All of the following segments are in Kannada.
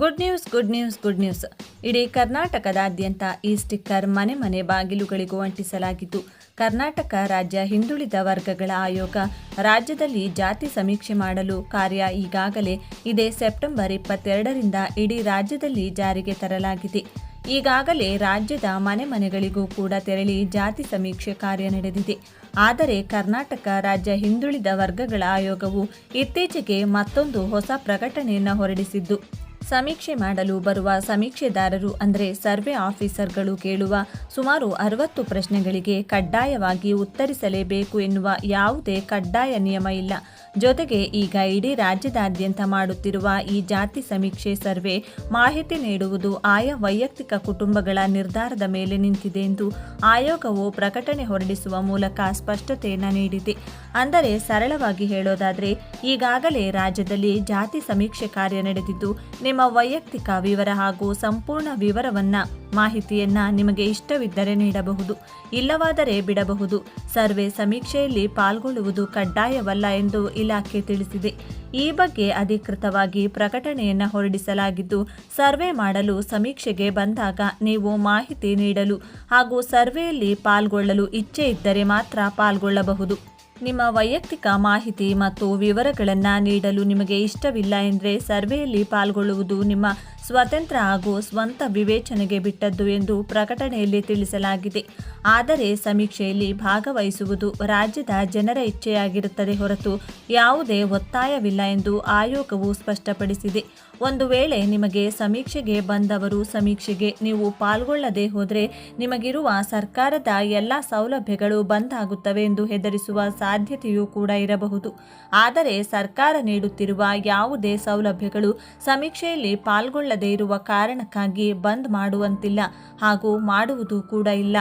Good news good news good news ಇಡೀ ಕರ್ನಾಟಕದಾದ್ಯಂತ ಈ ಸ್ಟಿಕ್ಕರ್ ಮನೆ ಮನೆ ಬಾಗಿಲುಗಳಿಗೂ ಅಂಟಿಸಲಾಗಿದ್ದು, ಕರ್ನಾಟಕ ರಾಜ್ಯ ಹಿಂದುಳಿದ ವರ್ಗಗಳ ಆಯೋಗ ರಾಜ್ಯದಲ್ಲಿ ಜಾತಿ ಸಮೀಕ್ಷೆ ಮಾಡಲು ಕಾರ್ಯ ಈಗಾಗಲೇ ಇದೇ ಸೆಪ್ಟೆಂಬರ್ ಇಪ್ಪತ್ತೆರಡರಿಂದ ಇಡೀ ರಾಜ್ಯದಲ್ಲಿ ಜಾರಿಗೆ ತರಲಾಗಿದೆ. ಈಗಾಗಲೇ ರಾಜ್ಯದ ಮನೆ ಮನೆಗಳಿಗೂ ಕೂಡ ತೆರಳಿ ಜಾತಿ ಸಮೀಕ್ಷೆ ಕಾರ್ಯ ನಡೆದಿದೆ. ಆದರೆ ಕರ್ನಾಟಕ ರಾಜ್ಯ ಹಿಂದುಳಿದ ವರ್ಗಗಳ ಆಯೋಗವು ಇತ್ತೀಚೆಗೆ ಮತ್ತೊಂದು ಹೊಸ ಪ್ರಕಟಣೆಯನ್ನು ಹೊರಡಿಸಿದ್ದು ಸಮೀಕ್ಷೆ ಮಾಡಲು ಬರುವ ಸಮೀಕ್ಷೆದಾರರು ಅಂದರೆ ಸರ್ವೆ ಆಫೀಸರ್ಗಳು ಕೇಳುವ ಸುಮಾರು ಅರವತ್ತು ಪ್ರಶ್ನೆಗಳಿಗೆ ಕಡ್ಡಾಯವಾಗಿ ಉತ್ತರಿಸಲೇಬೇಕು ಎನ್ನುವ ಯಾವುದೇ ಕಡ್ಡಾಯ ನಿಯಮ ಇಲ್ಲ. ಜೊತೆಗೆ ಈಗ ಇಡೀ ರಾಜ್ಯದಾದ್ಯಂತ ಮಾಡುತ್ತಿರುವ ಈ ಜಾತಿ ಸಮೀಕ್ಷೆ ಸರ್ವೆ ಮಾಹಿತಿ ನೀಡುವುದು ಆಯಾ ವೈಯಕ್ತಿಕ ಕುಟುಂಬಗಳ ನಿರ್ಧಾರದ ಮೇಲೆ ನಿಂತಿದೆ ಎಂದು ಆಯೋಗವು ಪ್ರಕಟಣೆ ಹೊರಡಿಸುವ ಮೂಲಕ ಸ್ಪಷ್ಟತೆಯನ್ನು ನೀಡಿದೆ. ಅಂದರೆ ಸರಳವಾಗಿ ಹೇಳೋದಾದರೆ ಈಗಾಗಲೇ ರಾಜ್ಯದಲ್ಲಿ ಜಾತಿ ಸಮೀಕ್ಷೆ ಕಾರ್ಯ ನಡೆದಿದ್ದು ನಿಮ್ಮ ವೈಯಕ್ತಿಕ ವಿವರ ಹಾಗೂ ಸಂಪೂರ್ಣ ವಿವರವನ್ನ ಮಾಹಿತಿಯನ್ನ ನಿಮಗೆ ಇಷ್ಟವಿದ್ದರೆ ನೀಡಬಹುದು. ಇಲ್ಲವಾದರೆ ಬಿಡಬಹುದು. ಸರ್ವೆ ಸಮೀಕ್ಷೆಯಲ್ಲಿ ಪಾಲ್ಗೊಳ್ಳುವುದು ಕಡ್ಡಾಯವಲ್ಲ ಎಂದು ಇಲಾಖೆ ತಿಳಿಸಿದೆ. ಈ ಬಗ್ಗೆ ಅಧಿಕೃತವಾಗಿ ಪ್ರಕಟಣೆಯನ್ನು ಹೊರಡಿಸಲಾಗಿದ್ದು, ಸರ್ವೆ ಮಾಡಲು ಸಮೀಕ್ಷೆಗೆ ಬಂದಾಗ ನೀವು ಮಾಹಿತಿ ನೀಡಲು ಹಾಗೂ ಸರ್ವೆಯಲ್ಲಿ ಪಾಲ್ಗೊಳ್ಳಲು ಇಚ್ಛೆ ಇದ್ದರೆ ಮಾತ್ರ ಪಾಲ್ಗೊಳ್ಳಬಹುದು. ನಿಮ್ಮ ವೈಯಕ್ತಿಕ ಮಾಹಿತಿ ಮತ್ತು ವಿವರಗಳನ್ನು ನೀಡಲು ನಿಮಗೆ ಇಷ್ಟವಿಲ್ಲ ಎಂದರೆ ಸರ್ವೆಯಲ್ಲಿ ಪಾಲ್ಗೊಳ್ಳುವುದು ನಿಮ್ಮ ಸ್ವತಂತ್ರ ಹಾಗೂ ಸ್ವಂತ ವಿವೇಚನೆಗೆ ಬಿಟ್ಟದ್ದು ಎಂದು ಪ್ರಕಟಣೆಯಲ್ಲಿ ತಿಳಿಸಲಾಗಿದೆ. ಆದರೆ ಸಮೀಕ್ಷೆಯಲ್ಲಿ ಭಾಗವಹಿಸುವುದು ರಾಜ್ಯದ ಜನರ ಇಚ್ಛೆಯಾಗಿರುತ್ತದೆ ಹೊರತು ಯಾವುದೇ ಒತ್ತಾಯವಿಲ್ಲ ಎಂದು ಆಯೋಗವು ಸ್ಪಷ್ಟಪಡಿಸಿದೆ. ಒಂದು ವೇಳೆ ನಿಮಗೆ ಸಮೀಕ್ಷೆಗೆ ಬಂದವರು ಸಮೀಕ್ಷೆಗೆ ನೀವು ಪಾಲ್ಗೊಳ್ಳದೆ ಹೋದರೆ ನಿಮಗಿರುವ ಸರ್ಕಾರದ ಎಲ್ಲ ಸೌಲಭ್ಯಗಳು ಬಂದಾಗುತ್ತವೆ ಎಂದು ಹೆದರಿಸುವ ಸಾಧ್ಯತೆಯೂ ಕೂಡ ಇರಬಹುದು. ಆದರೆ ಸರ್ಕಾರ ನೀಡುತ್ತಿರುವ ಯಾವುದೇ ಸೌಲಭ್ಯಗಳು ಸಮೀಕ್ಷೆಯಲ್ಲಿ ಪಾಲ್ಗೊಳ್ಳದೇ ಇರುವ ಕಾರಣಕ್ಕಾಗಿ ಬಂದ್ ಮಾಡುವಂತಿಲ್ಲ ಹಾಗೂ ಮಾಡುವುದು ಕೂಡ ಇಲ್ಲ.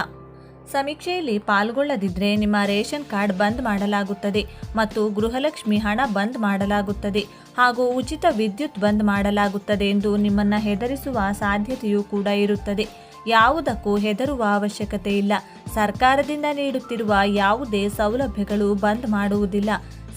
ಸಮೀಕ್ಷೆಯಲ್ಲಿ ಪಾಲ್ಗೊಳ್ಳದಿದ್ದರೆ ನಿಮ್ಮ ರೇಷನ್ ಕಾರ್ಡ್ ಬಂದ್ ಮಾಡಲಾಗುತ್ತದೆ ಮತ್ತು ಗೃಹಲಕ್ಷ್ಮಿ ಹಣ ಬಂದ್ ಮಾಡಲಾಗುತ್ತದೆ ಹಾಗೂ ಉಚಿತ ವಿದ್ಯುತ್ ಬಂದ್ ಮಾಡಲಾಗುತ್ತದೆ ಎಂದು ನಿಮ್ಮನ್ನು ಹೆದರಿಸುವ ಸಾಧ್ಯತೆಯೂ ಕೂಡ ಇರುತ್ತದೆ. ಯಾವುದಕ್ಕೂ ಹೆದರುವ ಅವಶ್ಯಕತೆ ಇಲ್ಲ. ಸರ್ಕಾರದಿಂದ ನೀಡುತ್ತಿರುವ ಯಾವುದೇ ಸೌಲಭ್ಯಗಳು ಬಂದ್ ಮಾಡುವುದಿಲ್ಲ.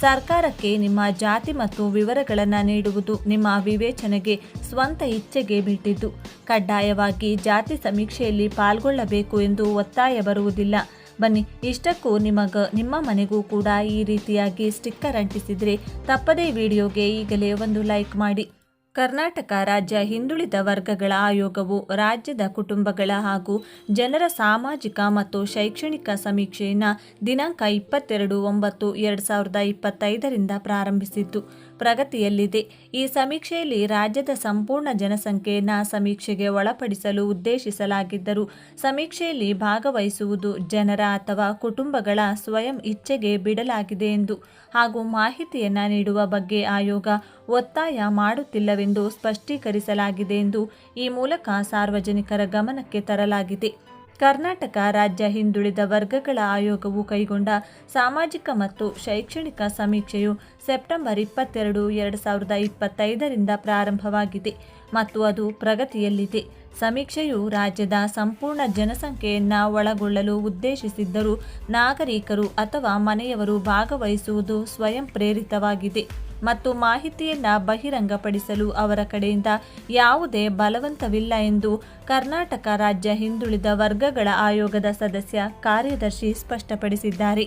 ಸರ್ಕಾರಕ್ಕೆ ನಿಮ್ಮ ಜಾತಿ ಮತ್ತು ವಿವರಗಳನ್ನು ನೀಡುವುದು ನಿಮ್ಮ ವಿವೇಚನೆಗೆ ಸ್ವಂತ ಇಚ್ಛೆಗೆ ಬಿಟ್ಟಿದ್ದು. ಕಡ್ಡಾಯವಾಗಿ ಜಾತಿ ಸಮೀಕ್ಷೆಯಲ್ಲಿ ಪಾಲ್ಗೊಳ್ಳಬೇಕು ಎಂದು ಒತ್ತಾಯ ಬರುವುದಿಲ್ಲ. ಬನ್ನಿ, ಇಷ್ಟಕ್ಕೂ ನಿಮಗ ನಿಮ್ಮ ಮನೆಗೂ ಕೂಡ ಈ ರೀತಿಯಾಗಿ ಸ್ಟಿಕ್ಕರ್ ಅಂಟಿಸಿದರೆ ತಪ್ಪದೇ ವಿಡಿಯೋಗೆ ಈಗಲೇ ಒಂದು ಲೈಕ್ ಮಾಡಿ. ಕರ್ನಾಟಕ ರಾಜ್ಯ ಹಿಂದುಳಿದ ವರ್ಗಗಳ ಆಯೋಗವು ರಾಜ್ಯದ ಕುಟುಂಬಗಳ ಹಾಗೂ ಜನರ ಸಾಮಾಜಿಕ ಮತ್ತು ಶೈಕ್ಷಣಿಕ ಸಮೀಕ್ಷೆಯನ್ನು ದಿನಾಂಕ ಇಪ್ಪತ್ತೆರಡು ಒಂಬತ್ತು ಎರಡು ಸಾವಿರದ ಇಪ್ಪತ್ತೈದರಿಂದ ಪ್ರಾರಂಭಿಸಿದ್ದು ಪ್ರಗತಿಯಲ್ಲಿದೆ. ಈ ಸಮೀಕ್ಷೆಯಲ್ಲಿ ರಾಜ್ಯದ ಸಂಪೂರ್ಣ ಜನಸಂಖ್ಯೆಯನ್ನು ಸಮೀಕ್ಷೆಗೆ ಒಳಪಡಿಸಲು ಉದ್ದೇಶಿಸಲಾಗಿದ್ದರೂ ಸಮೀಕ್ಷೆಯಲ್ಲಿ ಭಾಗವಹಿಸುವುದು ಜನರ ಅಥವಾ ಕುಟುಂಬಗಳ ಸ್ವಯಂ ಇಚ್ಛೆಗೆ ಬಿಡಲಾಗಿದೆ ಎಂದು ಹಾಗೂ ಮಾಹಿತಿಯನ್ನು ನೀಡುವ ಬಗ್ಗೆ ಆಯೋಗ ಒತ್ತಾಯ ಮಾಡುತ್ತಿಲ್ಲವೆಂದು ಸ್ಪಷ್ಟೀಕರಿಸಲಾಗಿದೆ ಎಂದು ಈ ಮೂಲಕ ಸಾರ್ವಜನಿಕರ ಗಮನಕ್ಕೆ ತರಲಾಗಿದೆ. ಕರ್ನಾಟಕ ರಾಜ್ಯ ಹಿಂದುಳಿದ ವರ್ಗಗಳ ಆಯೋಗವು ಕೈಗೊಂಡ ಸಾಮಾಜಿಕ ಮತ್ತು ಶೈಕ್ಷಣಿಕ ಸಮೀಕ್ಷೆಯು ಸೆಪ್ಟೆಂಬರ್ ಇಪ್ಪತ್ತೆರಡು, ಎರಡು ಸಾವಿರದ ಇಪ್ಪತ್ತೈದರಿಂದ ಪ್ರಾರಂಭವಾಗಿದೆ ಮತ್ತು ಅದು ಪ್ರಗತಿಯಲ್ಲಿದೆ. ಸಮೀಕ್ಷೆಯು ರಾಜ್ಯದ ಸಂಪೂರ್ಣ ಜನಸಂಖ್ಯೆಯನ್ನು ಒಳಗೊಳ್ಳಲು ಉದ್ದೇಶಿಸಿದ್ದರೂ ನಾಗರಿಕರು ಅಥವಾ ಮನೆಯವರು ಭಾಗವಹಿಸುವುದು ಸ್ವಯಂ ಪ್ರೇರಿತವಾಗಿದೆ ಮತ್ತು ಮಾಹಿತಿಯನ್ನು ಬಹಿರಂಗಪಡಿಸಲು ಅವರ ಕಡೆಯಿಂದ ಯಾವುದೇ ಬಲವಂತವಿಲ್ಲ ಎಂದು ಕರ್ನಾಟಕ ರಾಜ್ಯ ಹಿಂದುಳಿದ ವರ್ಗಗಳ ಆಯೋಗದ ಸದಸ್ಯ ಕಾರ್ಯದರ್ಶಿ ಸ್ಪಷ್ಟಪಡಿಸಿದ್ದಾರೆ.